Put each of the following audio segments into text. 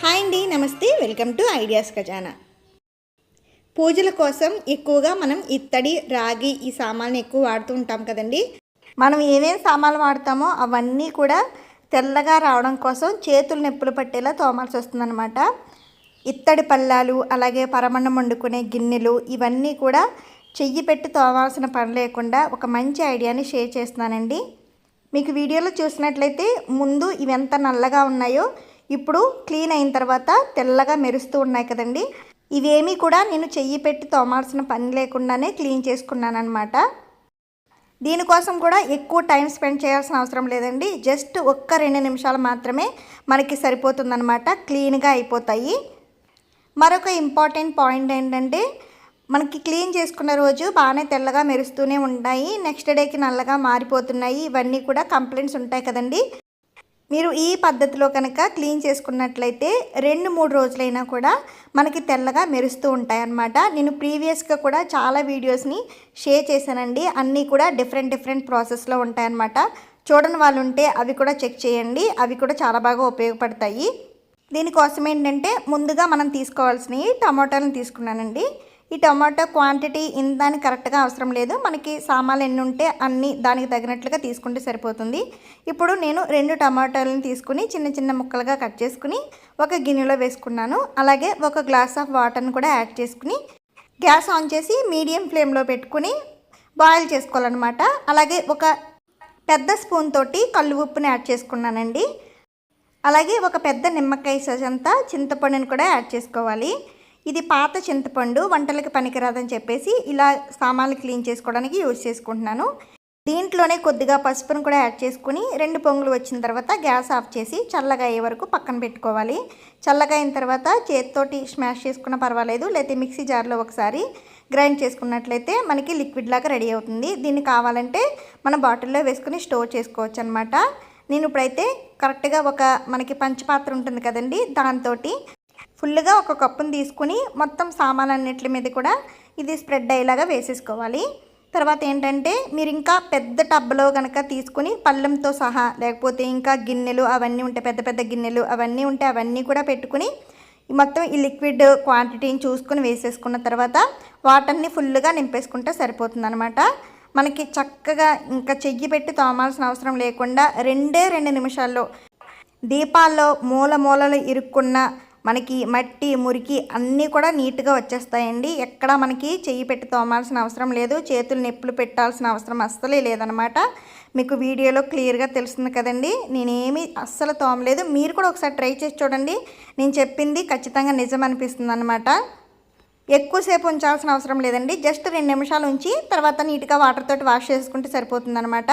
Hi అండి నమస్తే. Welcome to ideas ఖజానా. పూజల కోసం ఎక్కువగా మనం ఇత్తడి రాగి ఈ సామాన్లు ఎక్కువ వాడుతూ ఉంటాం కదండి. మనం ఏమేమి సామాన్లు వాడతామో అవన్నీ కూడా తెల్లగా రావడం కోసం చేతులు నొప్పులు పట్టేలా తోమాల్సి వస్తుందన్నమాట. ఇత్తడి పళ్ళాలు అలాగే పరమన్నం వండుకునే గిన్నెలు ఇవన్నీ కూడా చెయ్యి పెట్టి తోమాల్సిన పని లేకుండా ఒక మంచి ఐడియాని షేర్ చేస్తున్నానండి. మీకు వీడియోలో చూసినట్లయితే ముందు ఇవి ఎంత నల్లగా ఉన్నాయో ఇప్పుడు క్లీన్ అయిన తర్వాత తెల్లగా మెరుస్తూ ఉన్నాయి కదండి. ఇవేమీ కూడా నేను చెయ్యి పెట్టి తోమాల్సిన పని లేకుండానే క్లీన్ చేసుకున్నాను దీనికోసం కూడా ఎక్కువ టైం స్పెండ్ చేయాల్సిన అవసరం లేదండి. జస్ట్ ఒక్క రెండు నిమిషాలు మాత్రమే మనకి సరిపోతుందన్నమాట. క్లీన్గా అయిపోతాయి. మరొక ఇంపార్టెంట్ పాయింట్ ఏంటంటే మనకి క్లీన్ చేసుకున్న రోజు బాగానే తెల్లగా మెరుస్తూనే ఉంటాయి నెక్స్ట్ డేకి నల్లగా మారిపోతున్నాయి. ఇవన్నీ కూడా కంప్లైంట్స్ ఉంటాయి కదండి. మీరు ఈ పద్ధతిలో కనుక క్లీన్ చేసుకున్నట్లయితే రెండు మూడు రోజులైనా కూడా మనకి తెల్లగా మెరుస్తూ ఉంటాయన్నమాట. నేను ప్రీవియస్గా కూడా చాలా వీడియోస్ని షేర్ చేశానండి. అన్నీ కూడా డిఫరెంట్ డిఫరెంట్ ప్రాసెస్లో ఉంటాయన్నమాట. చూడని వాళ్ళు ఉంటే అవి కూడా చెక్ చేయండి. అవి కూడా చాలా బాగా ఉపయోగపడతాయి. దీనికోసం ఏంటంటే ముందుగా మనం తీసుకోవాల్సినవి టమాటాలను తీసుకున్నానండి. ఈ టమాటో క్వాంటిటీ ఇందానికి కరెక్ట్గా అవసరం లేదు. మనకి సామాన్లు ఎన్ని ఉంటే అన్ని దానికి తగినట్లుగా తీసుకుంటే సరిపోతుంది. ఇప్పుడు నేను రెండు టమాటాలను తీసుకుని చిన్న చిన్న ముక్కలుగా కట్ చేసుకుని ఒక గిన్నెలో వేసుకున్నాను. అలాగే ఒక గ్లాస్ ఆఫ్ వాటర్ని కూడా యాడ్ చేసుకుని గ్యాస్ ఆన్ చేసి మీడియం ఫ్లేమ్లో పెట్టుకుని బాయిల్ చేసుకోవాలన్నమాట. అలాగే ఒక పెద్ద స్పూన్ తోటి కళ్ళు ఉప్పుని యాడ్ చేసుకున్నానండి. అలాగే ఒక పెద్ద నిమ్మకాయ సైజ్ అంతా చింతపండుని కూడా యాడ్ చేసుకోవాలి. ఇది పాత చింతపండు వంటలకి పనికిరాదని చెప్పేసి ఇలా సామాన్లు క్లీన్ చేసుకోవడానికి యూజ్ చేసుకుంటున్నాను. దీంట్లోనే కొద్దిగా పసుపును కూడా యాడ్ చేసుకుని రెండు పొంగులు వచ్చిన తర్వాత గ్యాస్ ఆఫ్ చేసి చల్లగా అయ్యే వరకు పక్కన పెట్టుకోవాలి. చల్లగా అయిన తర్వాత చేతితోటి స్మాష్ చేసుకున్న పర్వాలేదు లేకపోతే మిక్సీ జార్లో ఒకసారి గ్రైండ్ చేసుకున్నట్లయితే మనకి లిక్విడ్ లాగా రెడీ అవుతుంది. దీన్ని కావాలంటే మన బాటిల్లో వేసుకుని స్టోర్ చేసుకోవచ్చు అనమాట నేను ఇప్పుడైతే కరెక్ట్గా ఒక మనకి పంచపాత్ర ఉంటుంది కదండి దాంతో ఫుల్గా ఒక కప్పుని తీసుకుని మొత్తం సామాన్లన్నిటి మీద కూడా ఇది స్ప్రెడ్ అయ్యేలాగా వేసేసుకోవాలి. తర్వాత ఏంటంటే మీరు ఇంకా పెద్ద టబ్లో కనుక తీసుకుని పళ్ళెంతో సహా లేకపోతే ఇంకా గిన్నెలు అవన్నీ ఉంటాయి పెద్ద పెద్ద గిన్నెలు అవన్నీ ఉంటే అవన్నీ కూడా పెట్టుకుని మొత్తం ఈ లిక్విడ్ క్వాంటిటీని చూసుకుని వేసేసుకున్న తర్వాత వాటర్ని ఫుల్గా నింపేసుకుంటే సరిపోతుందనమాట మనకి చక్కగా ఇంకా చెయ్యి పెట్టి తోమాల్సిన అవసరం లేకుండా రెండే రెండు నిమిషాల్లో దీపాల్లో మూల మూలలు ఇరుక్కున్న మనకి మట్టి మురికి అన్నీ కూడా నీట్గా వచ్చేస్తాయండి. ఎక్కడ మనకి చెయ్యి పెట్టి తోమాల్సిన అవసరం లేదు. చేతులు నొప్పులు పెట్టాల్సిన అవసరం అస్సలే లేదనమాట. మీకు వీడియోలో క్లియర్గా తెలుస్తుంది కదండి. నేనేమి అస్సలు తోమలేదు. మీరు కూడా ఒకసారి ట్రై చేసి చూడండి. నేను చెప్పింది ఖచ్చితంగా నిజం అనిపిస్తుంది అనమాట ఎక్కువసేపు ఉంచాల్సిన అవసరం లేదండి. జస్ట్ రెండు నిమిషాలు ఉంచి తర్వాత నీట్గా వాటర్ తోటి వాష్ చేసుకుంటే సరిపోతుందనమాట.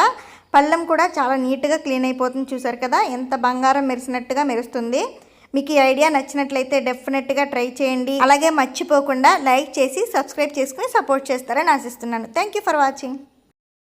పళ్ళెం కూడా చాలా నీట్గా క్లీన్ అయిపోతుంది చూసారు కదా. ఎంత బంగారం మెరిసినట్టుగా మెరుస్తుంది. మీకు ఈ ఐడియా నచ్చినట్లయితే డెఫినెట్గా ట్రై చేయండి. అలాగే మర్చిపోకుండా లైక్ చేసి సబ్స్క్రైబ్ చేసుకుని సపోర్ట్ చేస్తారని ఆశిస్తున్నాను. Thank you for watching.